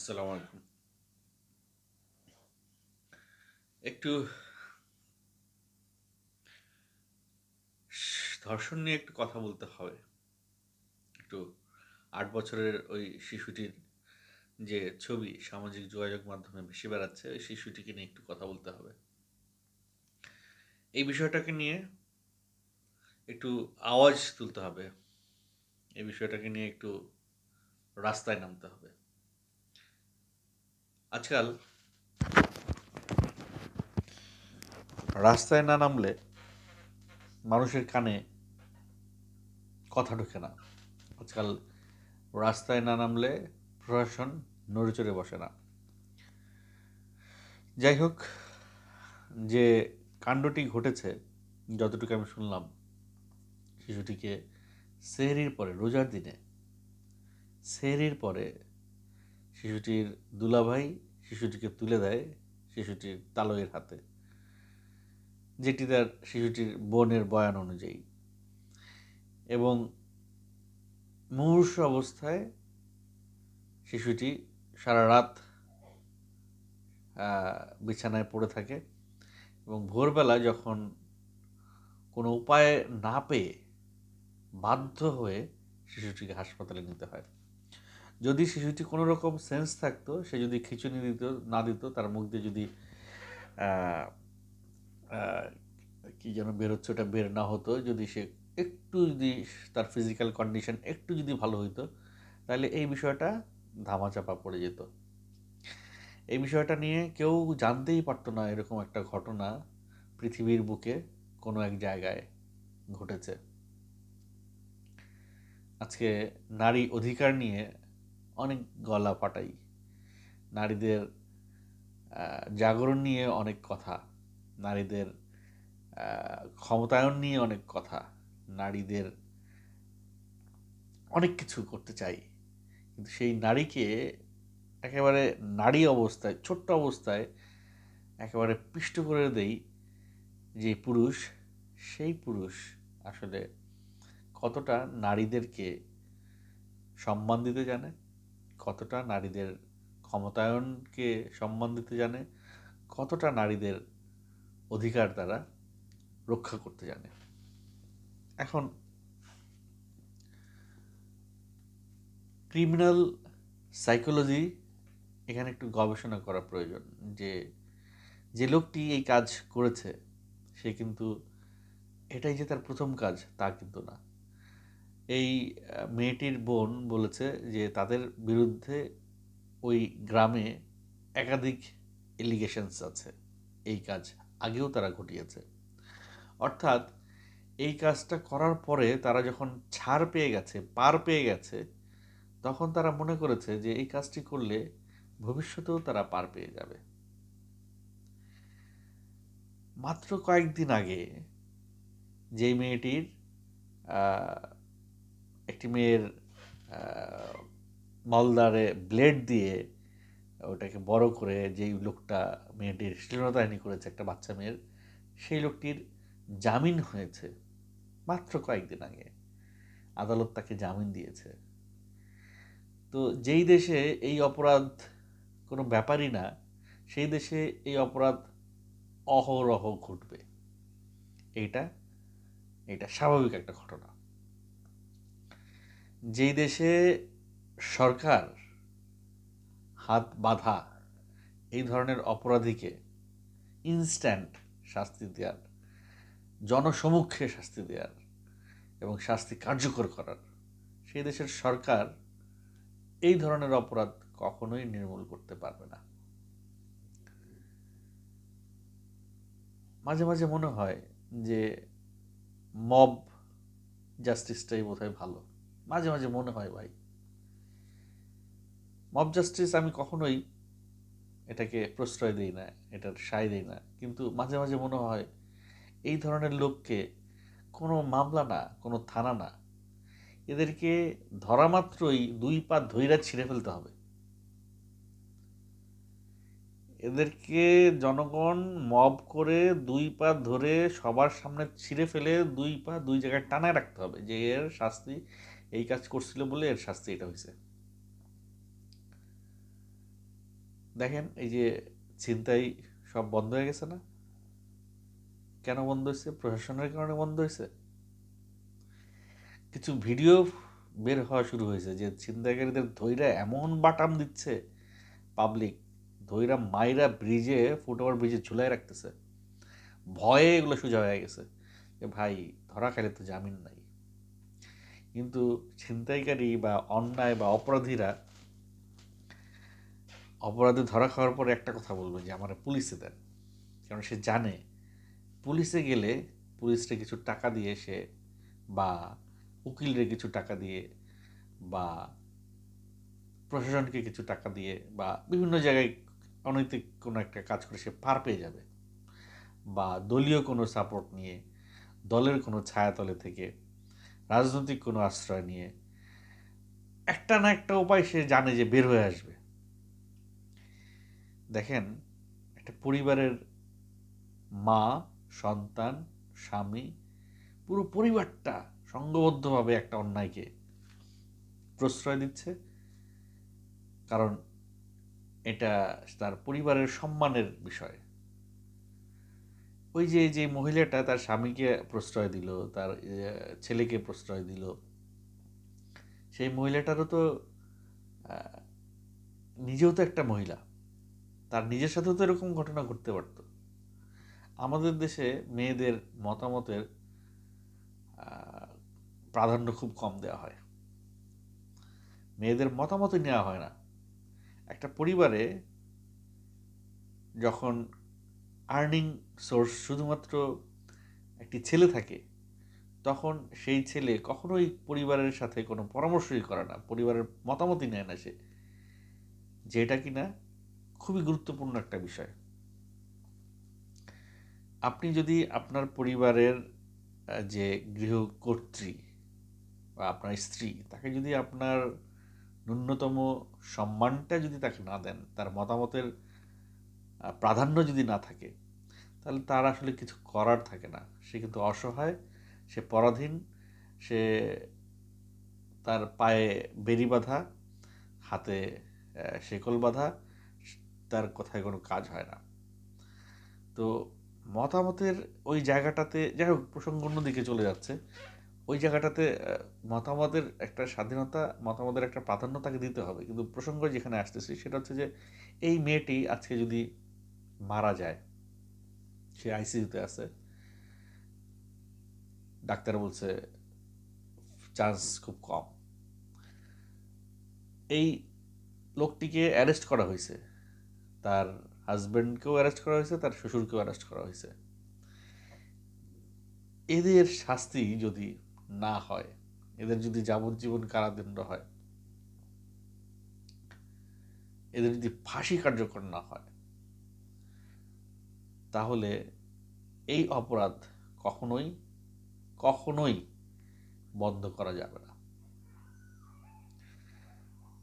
আসসালামু আলাইকুম। একটু ধর্ষণ নিয়ে একটু কথা বলতে হবে। একটু আট বছরের ওই শিশুটির যে ছবি সামাজিক যোগাযোগ মাধ্যমে ভেসে বেড়াচ্ছে, ওই শিশুটিকে নিয়ে একটু কথা বলতে হবে। এই বিষয়টাকে নিয়ে একটু আওয়াজ তুলতে হবে। এই বিষয়টাকে নিয়ে একটু রাস্তায় নামতে হবে। আজকাল রাস্তায় না নামলে মানুষের কানে কথা ঢোকে না। আজকাল রাস্তায় না নামলে প্রশাসন নড়ে চড়ে বসে না। যাই হোক, যে কাণ্ডটি ঘটেছে, যতটুকু আমি শুনলাম, শিশুটিকে সেহরির পরে, রোজার দিনে, সেহরির পরে শিশুটির দুলাভাই শিশুটিকে তুলে দেয় শিশুটির তালয়ের হাতে। যেটি তার শিশুটির বোনের বয়ান অনুযায়ী। এবং মুহূর্ষ অবস্থায় শিশুটি সারা রাত বিছানায় পড়ে থাকে এবং ভোরবেলা যখন কোনো উপায় না পেয়ে বাধ্য হয়ে শিশুটিকে হাসপাতালে নিতে হয়। যদি শিশুটি কোনো রকম সেন্স থাকতো, সে যদি খিচুনি দিত, না দিত, তার মুখ দিয়ে যদি কি যেন বেরোচ্ছে ওটা বের না হতো, যদি সে একটু যদি তার ফিজিক্যাল কন্ডিশন একটু যদি ভালো হইতো, তাহলে এই বিষয়টা ধামাচাপা পড়ে যেত। এই বিষয়টা নিয়ে কেউ জানতেই পারতো না এরকম একটা ঘটনা পৃথিবীর বুকে কোনো এক জায়গায় ঘটেছে। আজকে নারী অধিকার নিয়ে অনেক গলা ফাটাই। নারীদের জাগরণ নিয়ে অনেক কথা। নারীদের ক্ষমতায়ন নিয়ে অনেক কথা। নারীদের অনেক কিছু করতে চাই। কিন্তু সেই নারীকে একেবারে নারী অবস্থায়, ছোট্ট অবস্থায় একেবারে পিষ্ট করে দেই যে পুরুষ, সেই পুরুষ আসলে কতটা নারীদেরকে সম্মান দিতে জানে কতটা নারীদের ক্ষমতায়নকে সম্মান দিতে জানে, কতটা নারীদের অধিকার তারা রক্ষা করতে জানে। এখন ক্রিমিনাল সাইকোলজি এখানে একটু গবেষণা করা প্রয়োজন যে যে লোকটি এই কাজ করেছে, সে কিন্তু এটাই যে তার প্রথম কাজ, তা কিন্তু না। এই মেয়েটির বোন বলেছে যে তাদের বিরুদ্ধে ওই গ্রামে একাধিক এলিগেশনস আছে। এই কাজ আগেও তারা ঘটিয়েছে। অর্থাৎ এই কাজটা করার পরে তারা যখন ছাড় পেয়ে গেছে, পার পেয়ে গেছে, তখন তারা মনে করেছে যে এই কাজটি করলে ভবিষ্যতেও তারা পার পেয়ে যাবে। মাত্র কয়েকদিন আগে যেই মেয়েটির একটি মেয়ের মালদারে ব্লেড দিয়ে ওটাকে বড় করে যেই লোকটা মেয়েটির শ্লীলতাহানি করেছে, একটা বাচ্চা মেয়ের, সেই লোকটির জামিন হয়েছে মাত্র কয়েকদিন আগে। আদালত তাকে জামিন দিয়েছে। তো যেই দেশে এই অপরাধ কোনো ব্যাপারই না, সেই দেশে এই অপরাধ অহরহ ঘটবে। এইটা এটা স্বাভাবিক একটা ঘটনা। যেই দেশে সরকার হাত বাঁধা, এই ধরনের অপরাধীকে ইনস্ট্যান্ট শাস্তি দেওয়ার জনসমক্ষে শাস্তি দেওয়ার এবং শাস্তি কার্যকর করার, সেই দেশের সরকার এই ধরনের অপরাধ কখনোই নির্মূল করতে পারবে না। মাঝে মাঝে মনে হয় যে মব জাস্টিসটাই বোধহয় ভালো। মাঝে মাঝে মনে হয় ভাই। মব জাস্টিস আমি কখনোই এটাকে প্রশ্রয় দিই না, এটার সায় দিই না। কিন্তু মাঝে মাঝে মনে হয় এই ধরনের লোককে কোনো মামলা না, কোনো থানা না, এদেরকে ধরা মাত্রই দুই পা ধৈরা ছিঁড়ে ফেলতে হবে। এদেরকে জনগণ মব করে দুই পা ধরে সবার সামনে ছিঁড়ে ফেলে দুই পা দুই জায়গায় টানায় রাখতে হবে, যে এর শাস্তি এই কাজ করছিল বলে এর শাস্তি এটা হয়েছে। দেখেন, এই যে ছিনতাই সব বন্ধ হয়ে গেছে না? কেন বন্ধ হয়েছে? প্রশাসনের কারণে বন্ধ হয়েছে? কিছু ভিডিও বের হওয়া শুরু হয়েছে যে ছিনতাইকারীদের ধৈরা এমন বাটাম দিচ্ছে পাবলিক ধৈরা মাইরা ব্রিজে ফুটওভার ব্রিজে ঝুলাই রাখতেছে। ভয়ে এগুলো সোজা হয়ে গেছে। যে ভাই, ধরা খাইলে তো জামিন নাই। কিন্তু ছিনতাইকারী বা অন্যায় বা অপরাধীরা অপরাধী ধরা খাওয়ার পরে একটা কথা বলবে যে, আমার পুলিশে দেন। কারণ সে জানে, পুলিশে গেলে পুলিশকে কিছু টাকা দিয়ে সে বা উকিলরে কিছু টাকা দিয়ে বা প্রশাসনকে কিছু টাকা দিয়ে বা বিভিন্ন জায়গায় অনৈতিক কোনো একটা কাজ করে সে পার পেয়ে যাবে। বা দলীয় কোনো সাপোর্ট নিয়ে দলের কোনো ছায়াতলে থেকে রাজনৈতিক কোনো আশ্রয় নিয়ে একটা না একটা উপায় সে জানে যে বের হয়ে আসবে। দেখেন, একটা পরিবারের মা, সন্তান, স্বামী, পুরো পরিবারটা সংঘবদ্ধভাবে একটা অন্যায়কে প্রশ্রয় দিচ্ছে। কারণ এটা তার পরিবারের সম্মানের বিষয়। ওই যে যে মহিলাটা তার স্বামীকে প্রশ্রয় দিল, তার ছেলেকে প্রশ্রয় দিল, সেই মহিলাটারও তো নিজেও তো একটা মহিলা। তার নিজের সাথেও তো এরকম ঘটনা ঘটতে পারত। আমাদের দেশে মেয়েদের মতামতের প্রাধান্য খুব কম দেওয়া হয়। মেয়েদের মতামতই নেওয়া হয় না। একটা পরিবারে যখন আর্নিং সোর্স শুধুমাত্র একটি ছেলে থাকে, তখন সেই ছেলে কখনোই পরিবারের সাথে কোনো পরামর্শই করে না, পরিবারের মতামতই নেয় না সে। যেটা কি না খুবই গুরুত্বপূর্ণ একটা বিষয়। আপনি যদি আপনার পরিবারের যে গৃহকর্ত্রী বা আপনার স্ত্রী, তাকে যদি আপনার ন্যূনতম সম্মানটা যদি তাকে না দেন, তার মতামতের প্রাধান্য যদি না থাকে তাহলে তার আসলে কিছু করার থাকে না। সে কিন্তু অসহায়, সে পরাধীন, সে তার পায়ে বেরি বাঁধা, হাতে শেকল বাঁধা, তার কোথায় কোনো কাজ হয় না। তো মতামতের ওই জায়গাটাতে, যাই হোক, প্রসঙ্গ অন্যদিকে চলে যাচ্ছে। ওই জায়গাটাতে মতামতের একটা স্বাধীনতা, মতামতের একটা প্রাধান্য তাকে দিতে হবে। কিন্তু প্রসঙ্গ যেখানে আসতেছি, সেটা হচ্ছে যে, এই মেয়েটি আজকে যদি মারা যায় সে আইসিইউতে আছে। ডাক্তার বলছে, চান্স খুব কম। এই লোকটিকে অ্যারেস্ট করা হয়েছে। তার হাজব্যান্ডকেও অ্যারেস্ট করা হয়েছে, তার শ্বশুরকেও অ্যারেস্ট করা হয়েছে। এদের শাস্তি যদি না হয়, এদের যদি যাবজ্জীবন কারাদণ্ড হয়, এদের যদি ফাঁসি কার্যকর না হয় তাহলে এই অপরাধ কখনোই কখনোই বন্ধ করা যাবে না।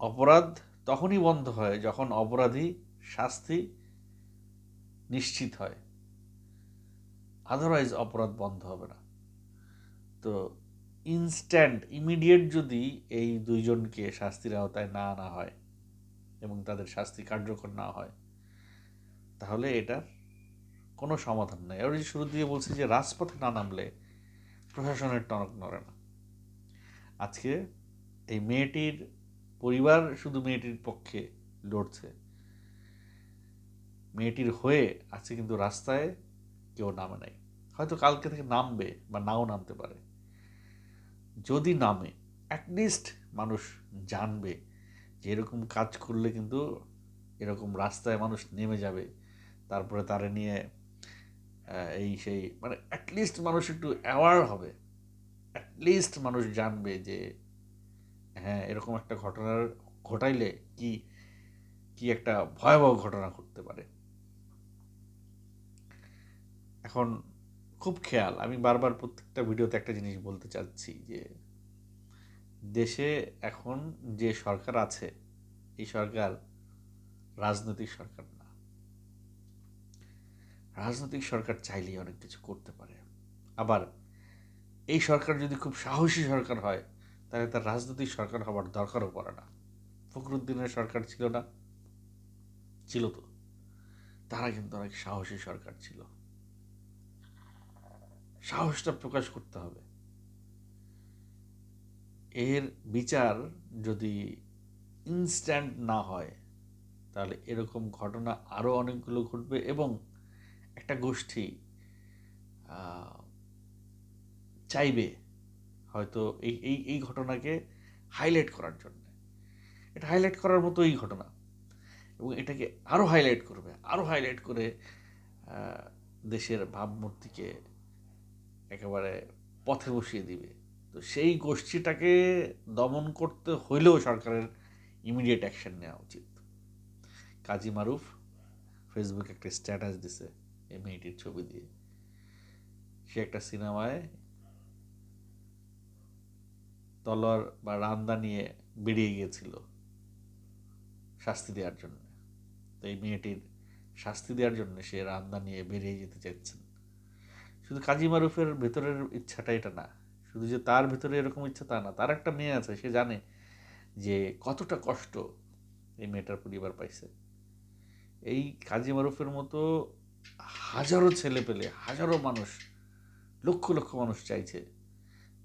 অপরাধ তখনই বন্ধ হয় যখন অপরাধী শাস্তি নিশ্চিত হয়। আদারওয়াইজ অপরাধ বন্ধ হবে না। তো ইনস্ট্যান্ট ইমিডিয়েট যদি এই দুইজনকে শাস্তির আওতায় না আনা হয় এবং তাদের শাস্তি কার্যকর না হয়, তাহলে এটার কোনো সমাধান নেই। ওই যে শুরু দিয়ে বলছি যে রাজপথে না নামলে প্রশাসনের টনক নড়ে না। আজকে এই মেয়েটির পরিবার শুধু মেয়েটির পক্ষে লড়ছে। মেয়েটির হয়ে আছে কিন্তু রাস্তায় কেউ নামে নাই। হয়তো কালকে থেকে নামবে বা নাও নামতে পারে। যদি নামে অ্যাটলিস্ট মানুষ জানবে যে এরকম কাজ করলে কিন্তু এরকম রাস্তায় মানুষ নেমে যাবে। তারপরে তারে নিয়ে এই সেই মানে অ্যাটলিস্ট মানুষ একটু অ্যাওয়ার হবে। অ্যাটলিস্ট মানুষ জানবে যে হ্যাঁ এরকম একটা ঘটনার ঘটাইলে কি কি একটা ভয়াবহ ঘটনা ঘটতে পারে। এখন খুব খেয়াল, আমি বারবার প্রত্যেকটা ভিডিওতে একটা জিনিস বলতে চাচ্ছি যে, দেশে এখন যে সরকার আছে, এই সরকার রাজনৈতিক সরকার না। রাজনৈতিক সরকার চাইলেই অনেক কিছু করতে পারে। আবার এই সরকার যদি খুব সাহসী সরকার হয়, তাহলে তার রাজনৈতিক সরকার হওয়ার দরকারও পড়ে না। ফখরুদ্দিনের সরকার ছিল না, ছিল তো। তারা কিন্তু অনেক সাহসী সরকার ছিল। সাহসটা প্রকাশ করতে হবে। এর বিচার যদি ইনস্ট্যান্ট না হয়, তাহলে এরকম ঘটনা আরও অনেকগুলো ঘটবে এবং একটা গোষ্ঠী চাইবে হয়তো এই এই এই ঘটনাকে হাইলাইট করার জন্য। এটা হাইলাইট করার মতো এই ঘটনা। এবং এটাকে আরও হাইলাইট করবে আরও হাইলাইট করে দেশের ভাবমূর্তিকে একেবারে পথে বসিয়ে দিবে। তো সেই গোষ্ঠীটাকে দমন করতে হইলেও সরকারের ইমিডিয়েট অ্যাকশন নেওয়া উচিত। কাজী মারুফ ফেসবুকে একটা স্ট্যাটাস দিছে। এই মেয়েটির ছবি দিয়ে। সে একটা সিনেমায় তলোয়ার বা রান্দা নিয়ে বেরিয়ে গিয়েছিল শাস্তি দেওয়ার জন্য। তো এই মেয়েটির শাস্তি দেওয়ার জন্য সে রান্দা নিয়ে বেরিয়ে যেতে চাচ্ছেন শুধু কাজী মারুফের ভেতরের ইচ্ছাটা এটা না, শুধু যে তার ভেতরে এরকম ইচ্ছা তা না, তার একটা মেয়ে আছে, সে জানে যে কতটা কষ্ট এই মেয়েটার পরিবার পাইছে। এই কাজী মারুফের মতো হাজারো ছেলে পেলে, হাজারো মানুষ, লক্ষ লক্ষ মানুষ চাইছে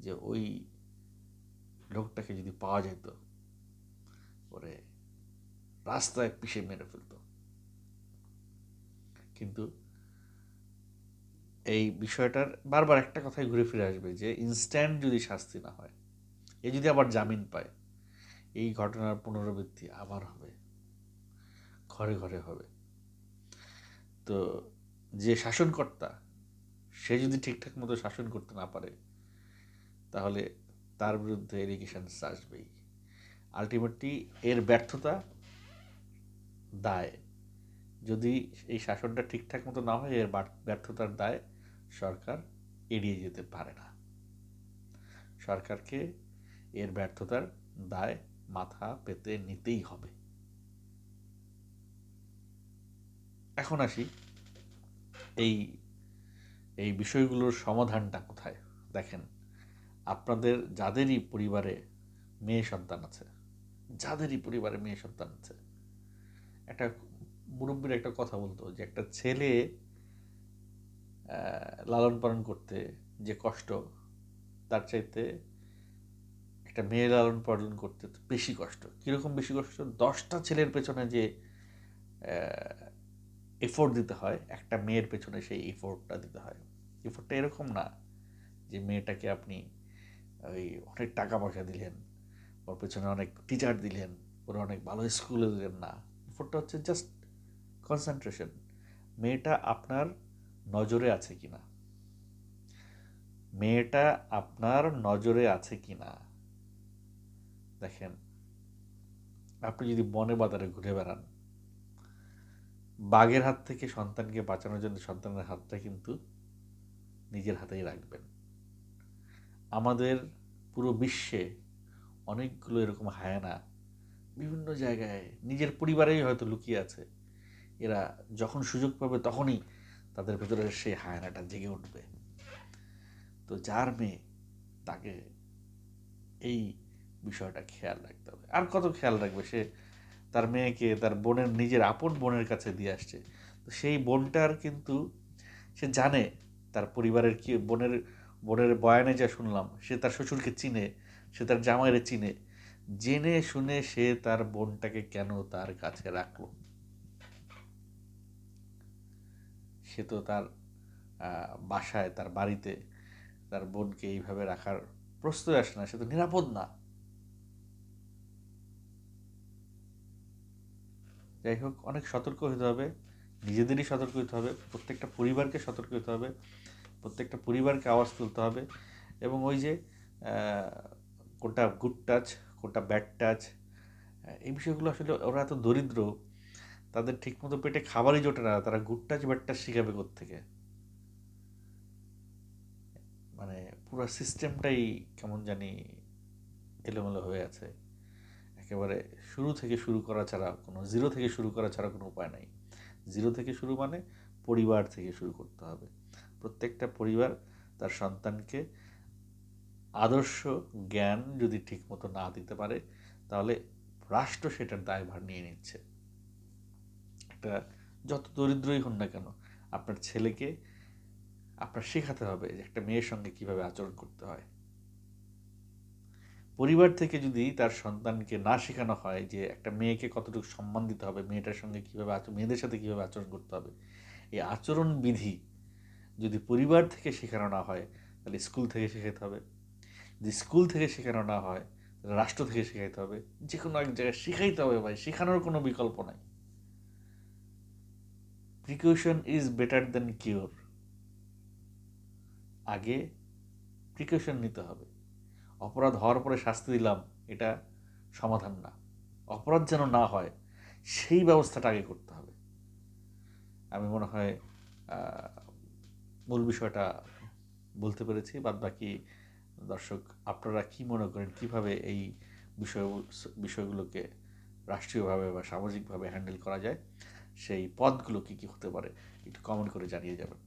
যে ওই লোকটাকে যদি পাওয়া যেত ওরে রাস্তায় পিষে মেরে ফেলত। কিন্তু এই বিষয়টার বারবার একটা কথাই ঘুরে ফিরে আসবে যে ইনস্ট্যান্ট যদি শাস্তি না হয়, এ যদি আবার জামিন পায়, এই ঘটনার পুনরাবৃত্তি আবার হবে, ঘরে ঘরে হবে। তো যে শাসনকর্তা, সে যদি ঠিকঠাক মতো শাসন করতে না পারে, তাহলে তার বিরুদ্ধে এলিগেশনস আসবেই। আলটিমেটলি এর ব্যর্থতা দায়। যদি এই শাসনটা ঠিকঠাক মতো না হয়, এর ব্যর্থতার দায় সরকার এড়িয়ে যেতে পারে না। সরকারকে এর ব্যর্থতার দায় মাথা পেতে নিতেই হবে। এখন আসি এই এই বিষয়গুলোর সমাধানটা কোথায়? দেখেন, আপনাদের যাদেরই পরিবারে মেয়ে সন্তান আছে, যাদেরই পরিবারে মেয়ে সন্তান আছে, একটা মুরব্বীর একটা কথা বলতো যে একটা ছেলে লালন পালন করতে যে কষ্ট, তার চাইতে একটা মেয়ে লালন পালন করতে বেশি কষ্ট। কীরকম বেশি কষ্ট? দশটা ছেলের পেছনে যে এফোর্ট দিতে হয়, একটা মেয়ের পেছনে সেই এফোর্টটা দিতে হয়। এফোর্টটা এরকম না যে মেয়েটাকে আপনি ওই অনেক টাকা পয়সা দিলেন, ওর পেছনে অনেক টিচার দিলেন, ওরা অনেক ভালো স্কুলে দিলেন, না। এফোর্টটা হচ্ছে জাস্ট কনসেন্ট্রেশন মেয়েটা আপনার নজরে আছে কি না মেয়েটা আপনার নজরে আছে কি না দেখেন, আপনি যদি বনে বাজারে ঘুরে বেড়ান বাঘের হাত থেকে সন্তানকে বাঁচানোর জন্য সন্তানের হাতটা কিন্তু নিজের হাতেই রাখবেন। আমাদের পুরো বিশ্বে অনেকগুলো এরকম হায়ানা বিভিন্ন জায়গায় নিজের পরিবারেই হয়তো লুকিয়ে আছে। এরা যখন সুযোগ পাবে তখনই তাদের ভেতরে সেই হায়নাটা জেগে উঠবে। তো যার মেয়ে, তাকে এই বিষয়টা খেয়াল রাখতে হবে। আর কত খেয়াল রাখবে সে তার মেয়েকে, তার বোনের, নিজের আপন বোনের কাছে দিয়ে আসছে। তো সেই বোনটার কিন্তু সে জানে তার পরিবারের কি, বোনের বোনের বয়ানে যা শুনলাম, সে তার শ্বশুরকে চিনে, সে তার জামাইরে চিনে। জেনে শুনে সে তার বোনটাকে কেন তার কাছে রাখল? সে তো তার বাসায়, তার বাড়িতে, তার বোনকে এইভাবে রাখার প্রস্তুত আসে না, সে তো নিরাপদ না। যাই হোক, অনেক সতর্ক হতে হবে। নিজেদেরই সতর্ক হতে হবে। প্রত্যেকটা পরিবারকে সতর্ক হতে হবে। প্রত্যেকটা পরিবারকে আওয়াজ তুলতে হবে। এবং ওই যে কোনটা গুড টাচ কোনটা ব্যাড টাচ এই বিষয়গুলো আসলে ওরা এত দরিদ্র, তাদের ঠিকমতো পেটে খাবারই জোটে না। তারা গুড টাচ ব্যাড টাচ শিখাবে থেকে মানে পুরো সিস্টেমটাই কেমন জানি এলোমেলো হয়ে আছে। একেবারে শুরু থেকে শুরু করা ছাড়া কোনো জিরো থেকে শুরু করা ছাড়া কোনো উপায় নাই। জিরো থেকে শুরু মানে পরিবার থেকে শুরু করতে হবে। প্রত্যেকটা পরিবার তার সন্তানকে আদর্শ জ্ঞান যদি ঠিকমতো না দিতে পারে, তাহলে রাষ্ট্র সেটার দায়ভার নিয়ে নিচ্ছে। একটা যত দরিদ্রই হন না কেন, আপনার ছেলেকে আপনার শেখাতে হবে যে একটা মেয়ের সঙ্গে কীভাবে আচরণ করতে হয়। পরিবার থেকে যদি তার সন্তানকে না শেখানো হয় যে একটা মেয়েকে কতটুকু সম্মান দিতে হবে, মেয়েটার সঙ্গে কীভাবে আচরণ, মেয়েদের সাথে কীভাবে আচরণ করতে হবে, এই আচরণ বিধি যদি পরিবার থেকে শেখানো না হয়, তাহলে স্কুল থেকে শেখাতে হবে। যদি স্কুল থেকে শেখানো না হয়, তাহলে রাষ্ট্র থেকে শেখাইতে হবে। যে কোনো এক জায়গায় শেখাইতে হবে ভাই, শেখানোর কোনো বিকল্প নাই। Precaution is better than cure আগে প্রিকশন নিতে হবে। অপরাধ হওয়ার পরে শাস্তি দিলাম, এটা সমাধান না। অপরাধ যেন না হয়, সেই ব্যবস্থাটা আগে করতে হবে। আমি মনে হয় মূল বিষয়টা বলতে পেরেছি, বাদ বাকি দর্শক, আপনারা কি মনে করেন, কীভাবে এই বিষয়, বিষয়গুলোকে রাষ্ট্রীয়ভাবে বা সামাজিকভাবে হ্যান্ডেল করা যায়? সেই পথগুলো কী কী হতে পারে, একটু কমেন্ট করে জানিয়ে যাবেন।